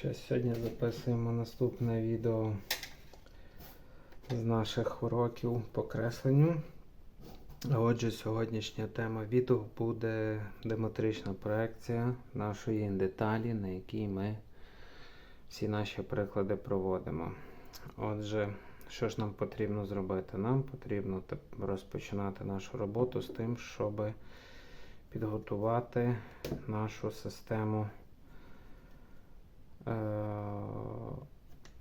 Що сьогодні записуємо наступне відео з наших уроків по кресленню. Отже, сьогоднішня тема відео буде диметрична проекція нашої деталі, на якій ми всі наші приклади проводимо. Отже, що ж нам потрібно зробити? Нам потрібно розпочинати нашу роботу з тим, щоб підготувати нашу систему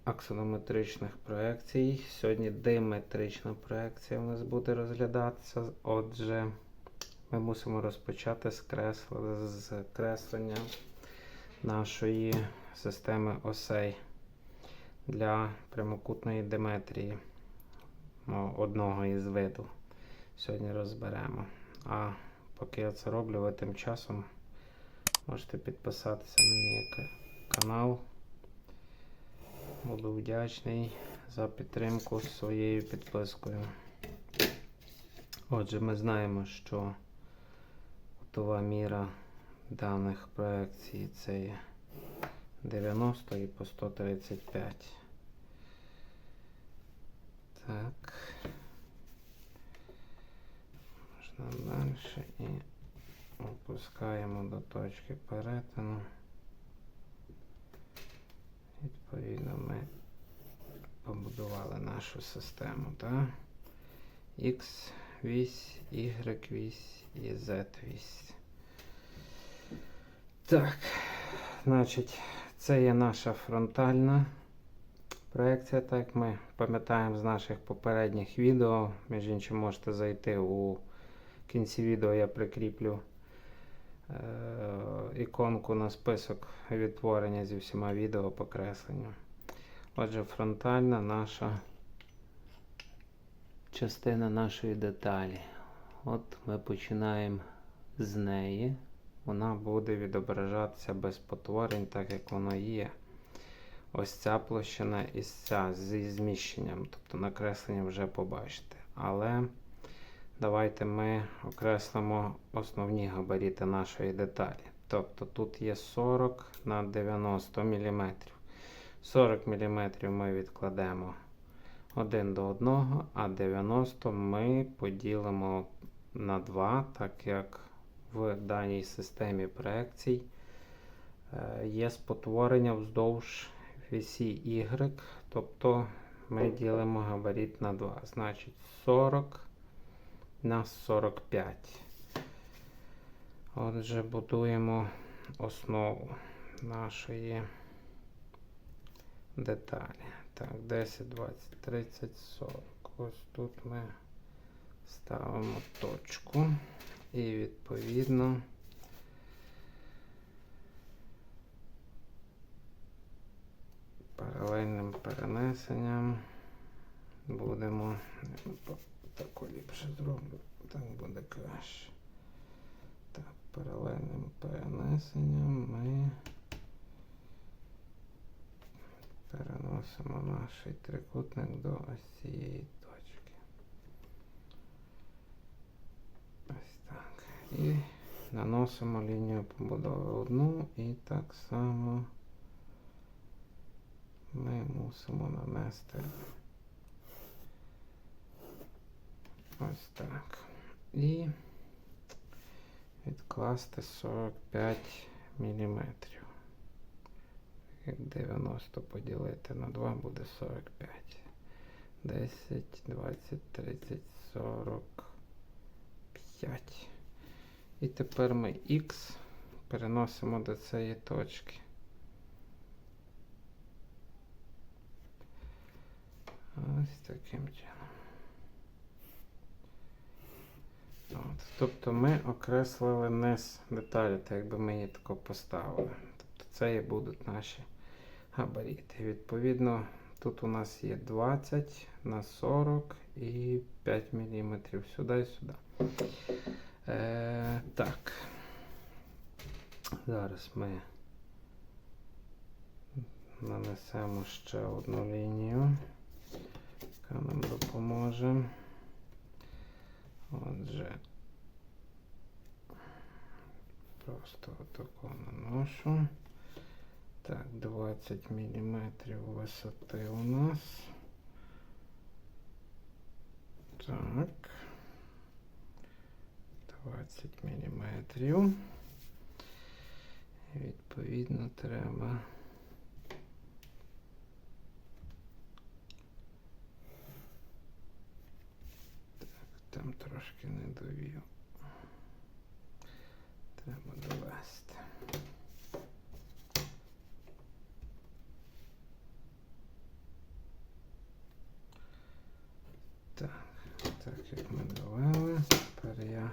аксонометричних проекцій. Сьогодні диметрична проекція у нас буде розглядатися. Отже, ми мусимо розпочати з, кресла, з креслення нашої системи осей для прямокутної диметрії ну, одного із виду. Сьогодні розберемо. А поки я це роблю, ви тим часом можете підписатися на мій канал. Буду вдячний за підтримку своєю підпискою. Отже, ми знаємо, що кутова міра даних проекцій це є 90 і по 135. Так. Можна далі і опускаємо до точки перетину. Відповідно, ми побудували нашу систему, так? X вісь, Y вісь і Z вісь. Так, значить, це є наша фронтальна проекція, так ми пам'ятаємо з наших попередніх відео. Між іншим можете зайти у кінці відео, я прикріплю іконку на список відтворення зі всіма відео по кресленню. Отже, фронтальна наша частина нашої деталі. От ми починаємо з неї. Вона буде відображатися без потворень, так як воно є. Ось ця площина і ця зі зміщенням. Тобто накреслення вже побачите. Але давайте ми окреслимо основні габарити нашої деталі. Тобто тут є 40 на 90 мм. 40 мм ми відкладемо один до одного, а 90 ми поділимо на 2, так як в даній системі проекцій е, є спотворення вздовж вісі Y, тобто ми ділимо габарит на 2. Значить 40 на 45. Отже, будуємо основу нашої деталі. Так, 10, 20, 30, 40. Ось тут ми ставимо точку. І відповідно паралельним перенесенням будемо тако ліпше зроблю, так буде краще. Так, паралельним перенесенням ми переносимо наш трикутник до ось цієї точки. Ось так. І наносимо лінію побудови одну і так само ми мусимо нанести ось так. І відкласти 45 міліметрів. Як 90 поділити на 2 буде 45. 10, 20, 30, 45. І тепер ми Х переносимо до цієї точки. Ось таким чином. От. Тобто ми окреслили низ деталі, так якби ми її тако поставили. Тобто це і будуть наші габарити. Відповідно, тут у нас є 20 на 40 і 5 мм сюди і сюди. Е, так. Зараз ми нанесемо ще одну лінію, яка нам допоможе. Отже, просто отако наношу. Так, 20 мм висоти у нас. Так. 20 мм. Відповідно, треба. Там трошки не довів. Треба довести. Так, так як ми довели, тепер я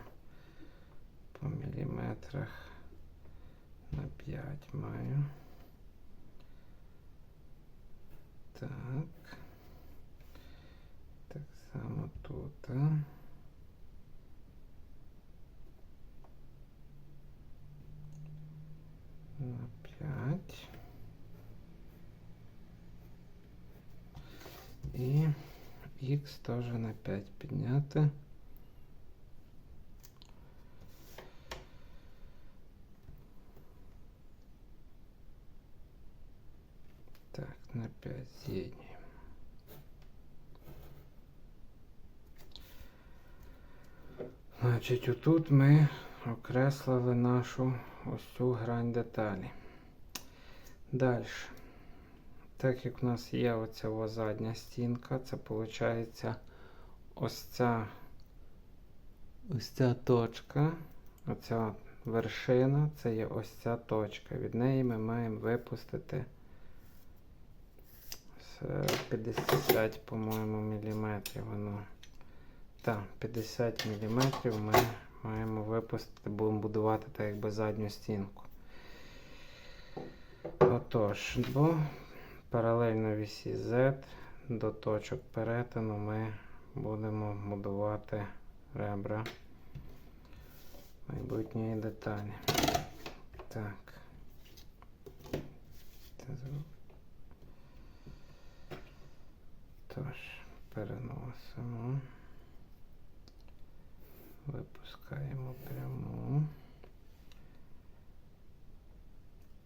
по міліметрах на 5 маю. Так. Так само тут. а. На 5. І Х теж на 5 підняти. Так, на 5 з'єднюємо. Значить, отут ми окреслили нашу ось цю грань деталі. Далі. Так як в нас є оця задня стінка, це виходить ось ця ось ця точка, оця вершина, це є ось ця точка. Від неї ми маємо випустити з 50, по-моєму, міліметрів. Воно. Так, 50 міліметрів ми маємо випустити, будемо будувати так якби задню стінку. Отож, бо паралельно вісі Z до точок перетину ми будемо будувати ребра майбутньої деталі. Так. Тож, переносимо. Випускаємо пряму.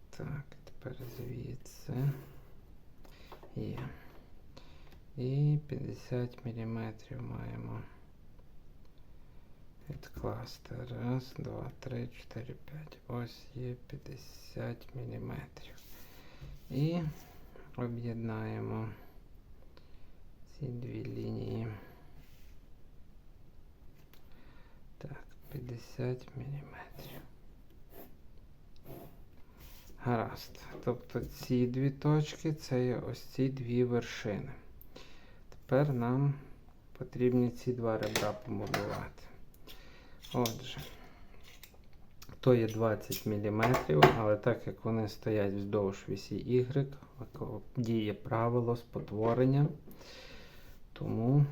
Так, тепер звідси. Є. І 50 мм маємо відкласти. Раз, два, три, чотири, п'ять. Ось є 50 мм. І об'єднаємо ці дві лінії. Так, 50 мм. Гаразд. Тобто ці дві точки це є ось ці дві вершини. Тепер нам потрібні ці два ребра побудувати. Отже, то є 20 мм, але так як вони стоять вздовж вісі Y, діє правило спотворення. Тому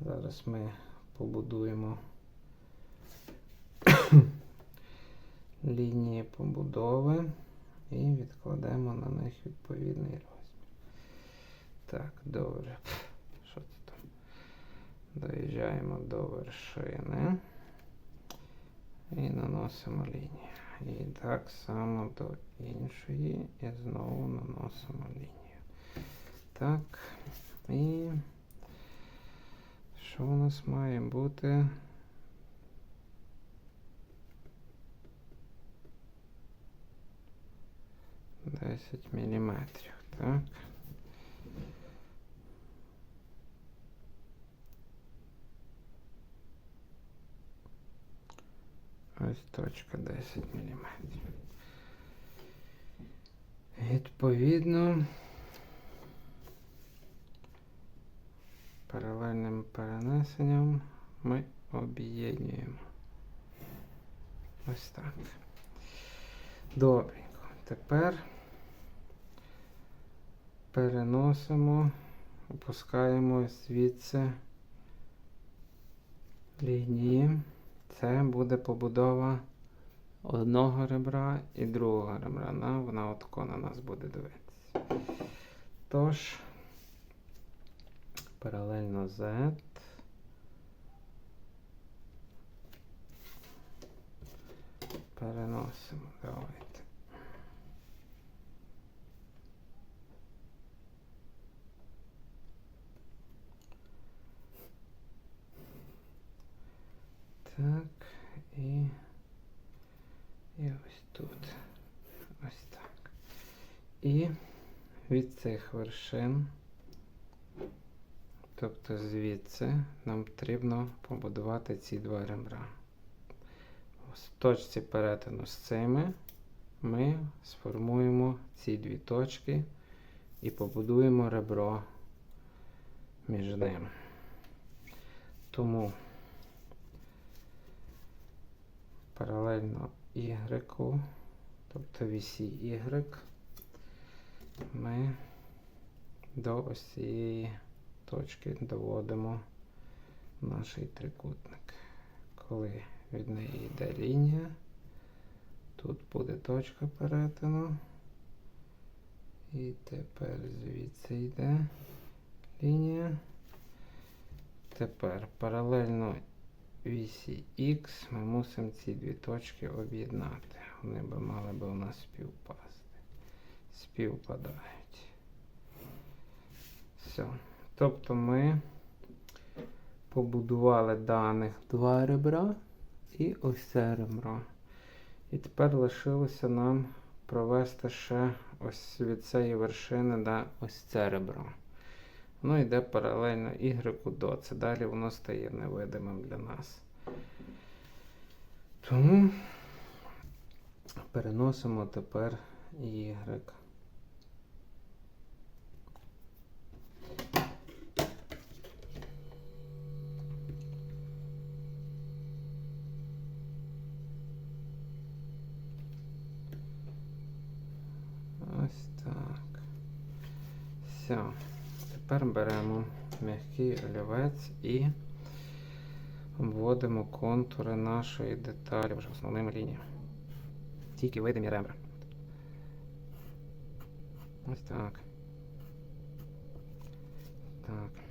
зараз ми побудуємо лінії побудови і відкладемо на них відповідний розмір. Так, добре. Що це там? Доїжджаємо до вершини і наносимо лінію. І так само до іншої і знову наносимо лінію. Так. І що у нас має бути? Десять міліметрів, так. Ось точка 10 міліметрів. Відповідно, паралельним перенесенням ми об'єднуємо. Ось так. Добренько. Тепер переносимо, опускаємо звідси лінії. Це буде побудова одного ребра і другого ребра. На, вона отако на нас буде дивитися. Тож, паралельно Z. Переносимо. Давайте. тут. Ось так. І від цих вершин, тобто звідси, нам потрібно побудувати ці два ребра. В точці перетину з цими ми сформуємо ці дві точки і побудуємо ребро між ними. Тому паралельно Y, тобто вісі Y, ми до ось цієї точки доводимо наш трикутник. Коли від неї йде лінія, тут буде точка перетину. І тепер звідси йде лінія. Тепер паралельно вісі Х ми мусимо ці дві точки об'єднати. Вони би мали би у нас співпасти. Співпадають. Все. Тобто ми побудували даних два ребра і ось це ребро. І тепер лишилося нам провести ще ось від цієї вершини да, ось це ребро. Воно йде паралельно Y до. Це далі воно стає невидимим для нас. Тому переносимо тепер Y. Ось так. Все. Беремо м'який олівець і обводимо контури нашої деталі вже основними лініями. Тільки видимі ребра. Ось так. Так.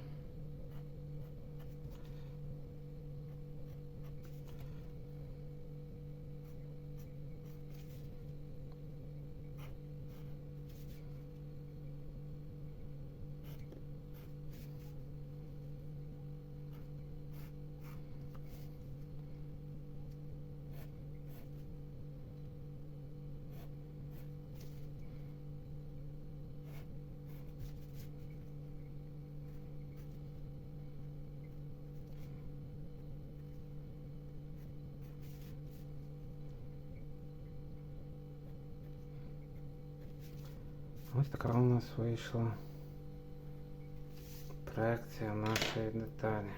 Ось така у нас вийшла проекція нашої деталі.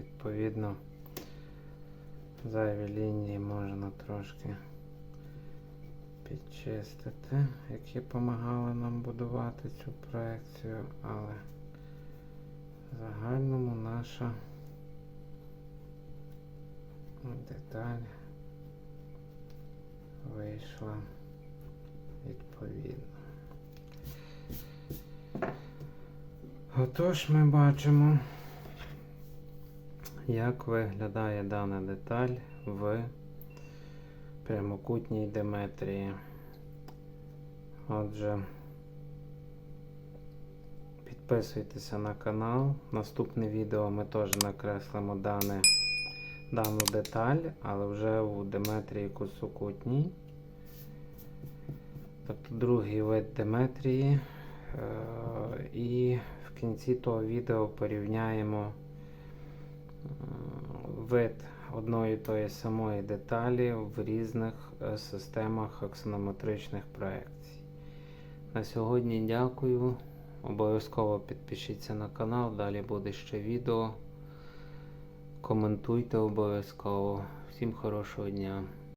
Відповідно, зайві лінії можна трошки підчистити, які допомагали нам будувати цю проекцію, але в загальному наша деталь вийшла відповідно. Отож ми бачимо, як виглядає дана деталь в прямокутній диметрії. Отже, підписуйтеся на канал. Наступне відео ми теж накреслимо дане, дану деталь, але вже у диметрії косокутній. Тобто другий вид диметрії. Е, І кінці того відео порівняємо е, вид одної тої самої деталі в різних е, системах аксонометричних проекцій. На сьогодні дякую. Обов'язково підпишіться на канал, далі буде ще відео. Коментуйте обов'язково. Всім хорошого дня!